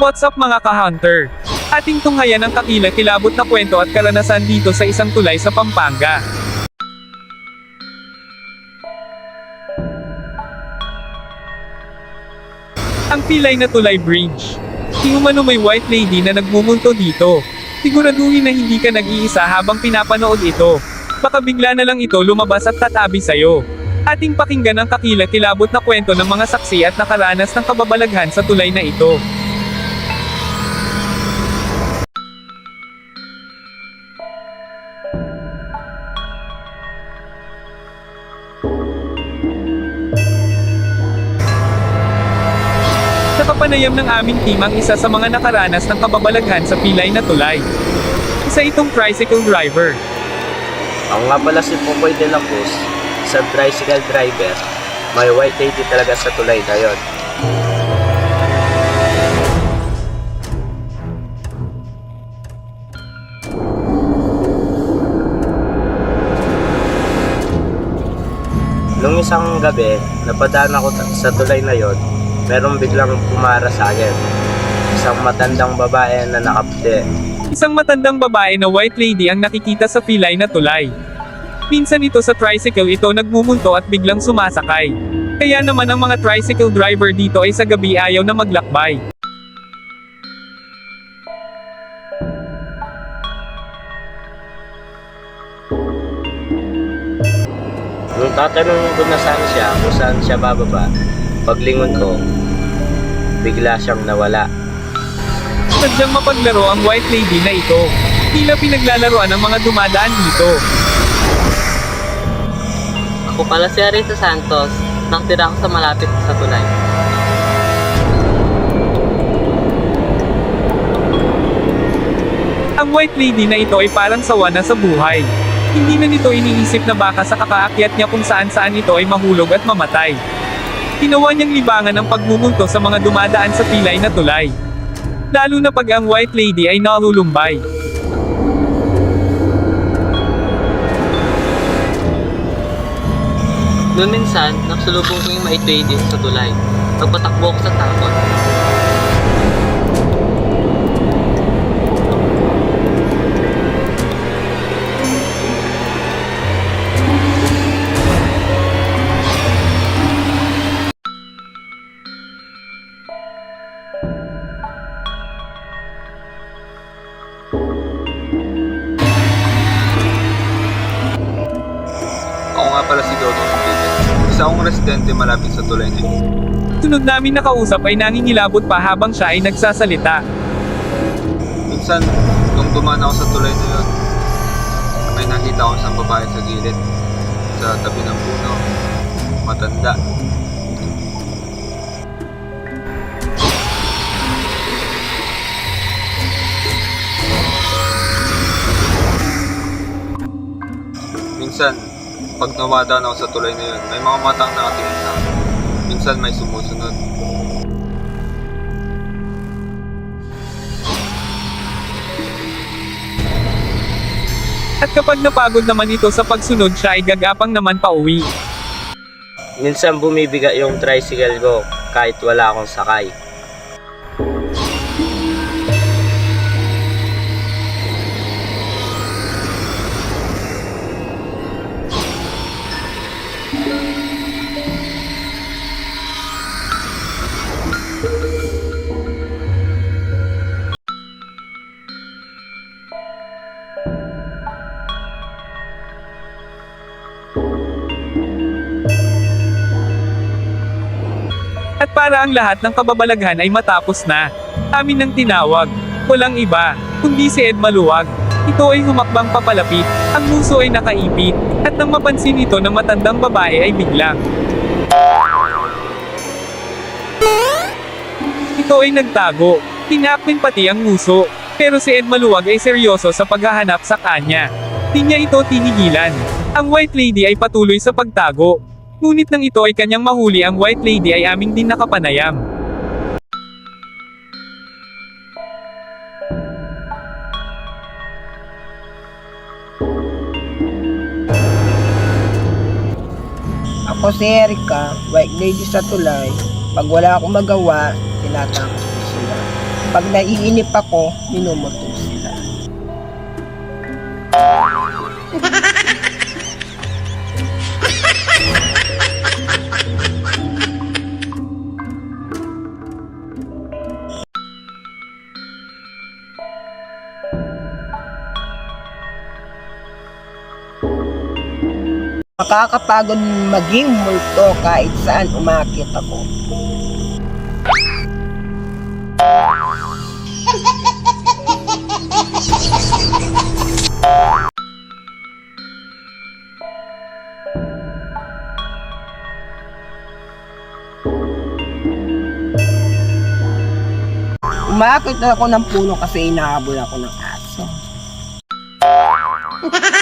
What's up mga ka-hunter? Ating tunghayan ang kakilakilabot na kwento at karanasan dito sa isang tulay sa Pampanga. Ang pilay na tulay bridge. Di umano may white lady na nagmumunto dito. Siguraduhin na hindi ka nag-iisa habang pinapanood ito. Baka bigla na lang ito lumabas at tatabi sa'yo. Ating pakinggan ang kakilakilabot na kwento ng mga saksi at nakaranas ng kababalaghan sa tulay na ito. Nakapanayam ng aming team ang isa sa mga nakaranas ng kababalaghan sa pilay na tulay. Isa itong tricycle driver. Ako nga pala si Popoy de la Cruz, isang tricycle driver. May white lady talaga sa tulay na yon. Nung isang gabi, napadaan ako sa tulay na yon, merong biglang pumara sa akin. Isang matandang babae na nakapte. Isang matandang babae na white lady ang nakikita sa pilay na tulay. Minsan ito sa tricycle ito nagmumunto at biglang sumasakay. Kaya naman ang mga tricycle driver dito ay sa gabi ayaw na maglakbay. Nung tatanungin ko na saan siya, kung saan siya bababa, paglingon ko, bigla siyang nawala. Sadyang mapaglaro ang white lady na ito. Tila pinaglalaroan ng mga dumadaan dito. Ako pala si Arisa Santos. Nakatira ako sa malapit sa tulay. Ang white lady na ito ay parang sawa na sa buhay. Hindi na nito iniisip na baka sa kakaakyat niya kung saan saan ito ay mahulog at mamatay. Ginawa niyang libangan ang pagmumunto sa mga dumadaan sa pilay na tulay. Lalo na pag ang white lady ay nalulumbay. Noon minsan, nakasulubong ko yung maitay din sa tulay. Nagpatakbo ako sa takot. Pala si Dodo Enriquez. Isa akong residente malapit sa tulay na ito. Sunod namin nakausap ay nangingilabot pa habang siya ay nagsasalita. Minsan, nung dumaan ako sa tulay na yun, may nakita ko isang babae sa gilid, sa tabi ng puno. Matanda. Minsan, pag nawadaan ako sa tulay na yun, may mga matang nakatingin sa akin. Minsan may sumusunod. At kapag napagod naman ito sa pagsunod siya ay gagapang naman pauwi. Minsan bumibiga yung tricycle ko kahit wala akong sakay. At para ang lahat ng kababalaghan ay matapos na. Amin nang tinawag. Walang iba, kundi si Ed Maluwag. Ito ay humakbang papalapit, ang muso ay nakaipit, at nang mapansin ito ng matandang babae ay biglang. Ito ay nagtago, tinakmin pati ang muso, pero si Ed Maluwag ay seryoso sa paghahanap sa kanya. Di niya ito tinigilan. Ang white lady ay patuloy sa pagtago, Ngunit nang ito ay kanyang mahuli ang white lady ay aming din nakapanayam. Ako si Erika, white lady sa tulay. Pag wala akong magawa, tinatakot ko sila. Pag naiinip ako, minumultog sila. Makakapagod maging multo kahit saan umakit ako. Umakit ako ng puno kasi inahabol ako ng aso.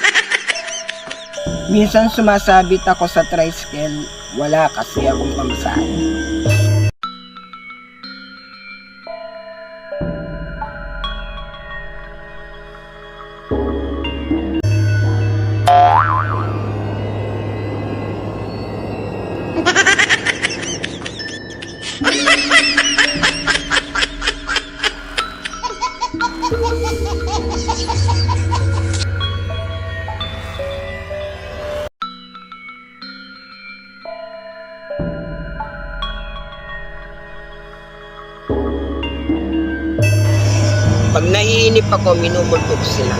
Minsan sumasabit ako sa tricycle, wala kasi akong pamasahe. Pag naiinip ako, minumultog sila.